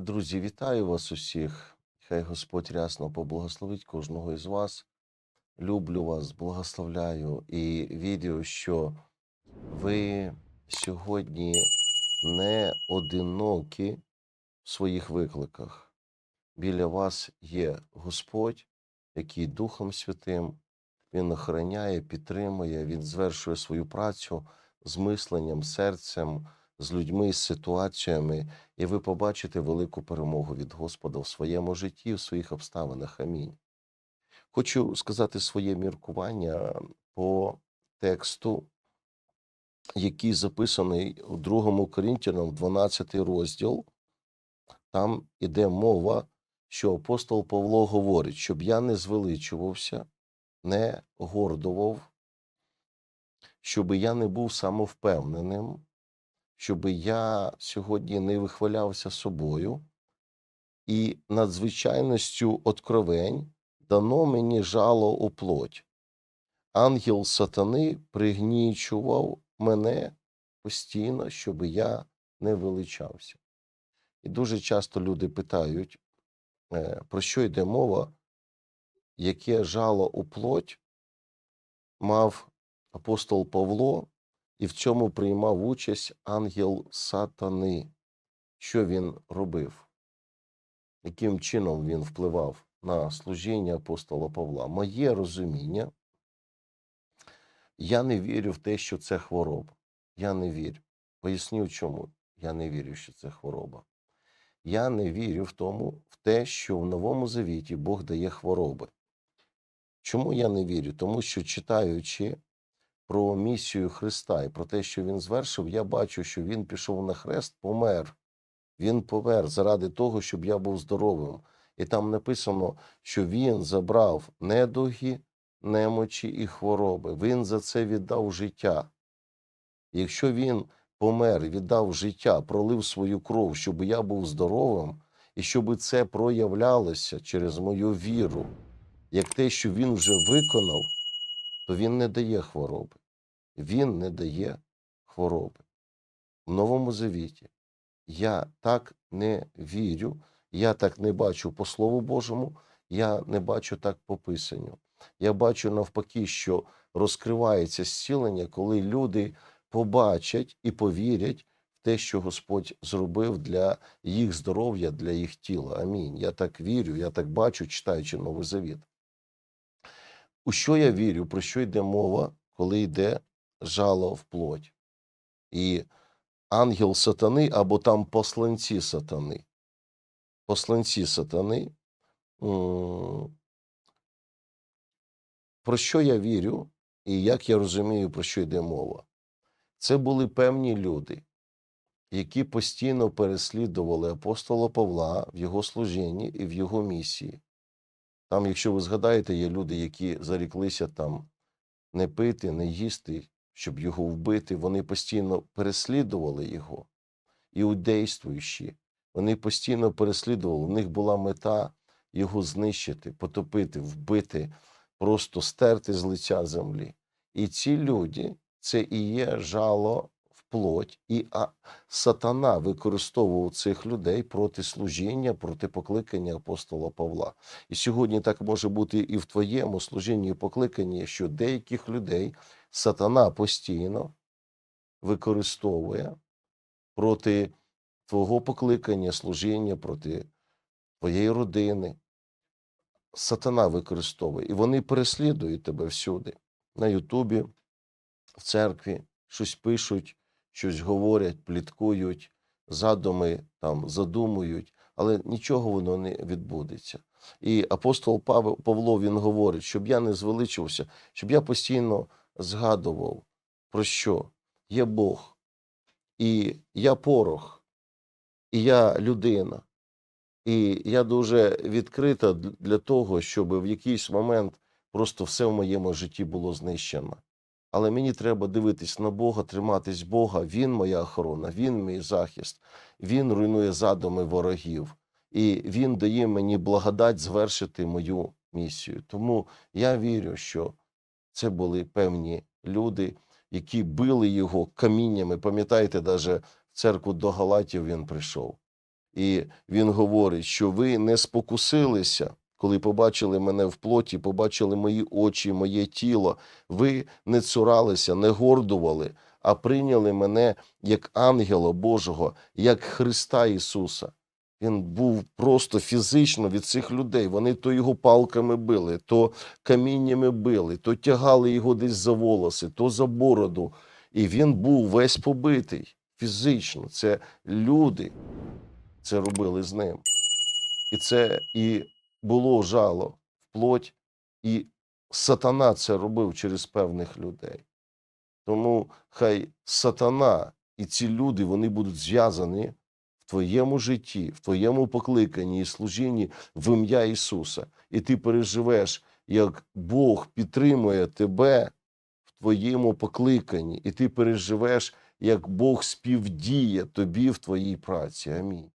Друзі, вітаю вас усіх. Хай Господь рясно поблагословить кожного із вас. Люблю вас, благословляю і вірю, що ви сьогодні не одинокі в своїх викликах. Біля вас є Господь, який Духом Святим Він охороняє, підтримує, Він звершує свою працю з мисленням, серцем, з людьми, з ситуаціями, і ви побачите велику перемогу від Господа в своєму житті, в своїх обставинах. Амінь. Хочу сказати своє міркування по тексту, який записаний у 2 Коринтянам, 12 розділ. Там іде мова, що апостол Павло говорить, щоб я не звеличувався, не гордував, щоб я не був самовпевненим, щоб я сьогодні не вихвалявся собою, і надзвичайністю откровень дано мені жало у плоть. Ангел сатани пригнічував мене постійно, щоб я не величався. І дуже часто люди питають, е, про що йде мова, яке жало у плоть мав апостол Павло, і в цьому приймав участь ангел сатани. Що він робив? Яким чином він впливав на служіння апостола Павла? Моє розуміння, я не вірю в те, що це хвороба. Я не вірю. Поясню чому я не вірю, що це хвороба. Я не вірю в тому, в те, що в Новому Завіті Бог дає хвороби. Чому я не вірю? Тому що читаючи про місію Христа і про те, що Він звершив, я бачу, що Він пішов на хрест, помер. Він помер заради того, щоб я був здоровим. І там написано, що Він забрав недуги, немочі і хвороби. Він за це віддав життя. Якщо він помер, віддав життя, пролив свою кров, щоб я був здоровим, і щоб це проявлялося через мою віру, як те, що він вже виконав, то він не дає хвороби. Він не дає хвороби. В Новому Завіті я так не вірю, я так не бачу по Слову Божому, я не бачу так по Писанню. Я бачу навпаки, що розкривається зцілення, коли люди побачать і повірять в те, що Господь зробив для їх здоров'я, для їх тіла. Амінь. Я так вірю, я так бачу, читаючи Новий Завіт. У що я вірю, про що йде мова, коли йде жало в плоть? І ангел сатани або там посланці сатани. Посланці сатани. Про що я вірю, і як я розумію, про що йде мова? Це були певні люди, які постійно переслідували апостола Павла в його служінні і в його місії. Там, якщо ви згадаєте, є люди, які заріклися там не пити, не їсти, щоб його вбити. Вони постійно переслідували його, іудействуючі. Вони постійно переслідували. У них була мета його знищити, потопити, вбити, просто стерти з лиця землі. І ці люди це і є жало в плоть, і а, сатана використовував цих людей проти служіння, проти покликання апостола Павла. І сьогодні так може бути і в твоєму служінні і покликанні, що деяких людей сатана постійно використовує проти твого покликання, служіння, проти твоєї родини. Сатана використовує, і вони переслідують тебе всюди. На Ютубі, в церкві, щось пишуть, щось говорять, пліткують, задуми там задумують, але нічого воно не відбудеться. І апостол Павло він говорить, щоб я не звеличився, щоб я постійно згадував, про що є Бог, і я порох, і я людина. І я дуже відкрита для того, щоб в якийсь момент просто все в моєму житті було знищено. Але мені треба дивитись на Бога, триматись Бога. Він моя охорона, Він мій захист, Він руйнує задуми ворогів, і Він дає мені благодать звершити мою місію. Тому я вірю, що це були певні люди, які били його каміннями. Пам'ятаєте, навіть в церкву до Галатів він прийшов. І він говорить, що ви не спокусилися, коли побачили мене в плоті, побачили мої очі, моє тіло. Ви не цуралися, не гордували, а прийняли мене як ангела Божого, як Христа Ісуса. Він був просто фізично від цих людей. Вони то його палками били, то каміннями били, то тягали його десь за волоси, то за бороду. І він був весь побитий фізично. Це люди це робили з ним. І це і було жало в плоть, і сатана це робив через певних людей. Тому хай сатана і ці люди вони будуть зв'язані твоєму житті, в твоєму покликанні і служінні в ім'я Ісуса. І ти переживеш, як Бог підтримує тебе в твоєму покликанні, і ти переживеш, як Бог співдіє тобі в твоїй праці. Амінь.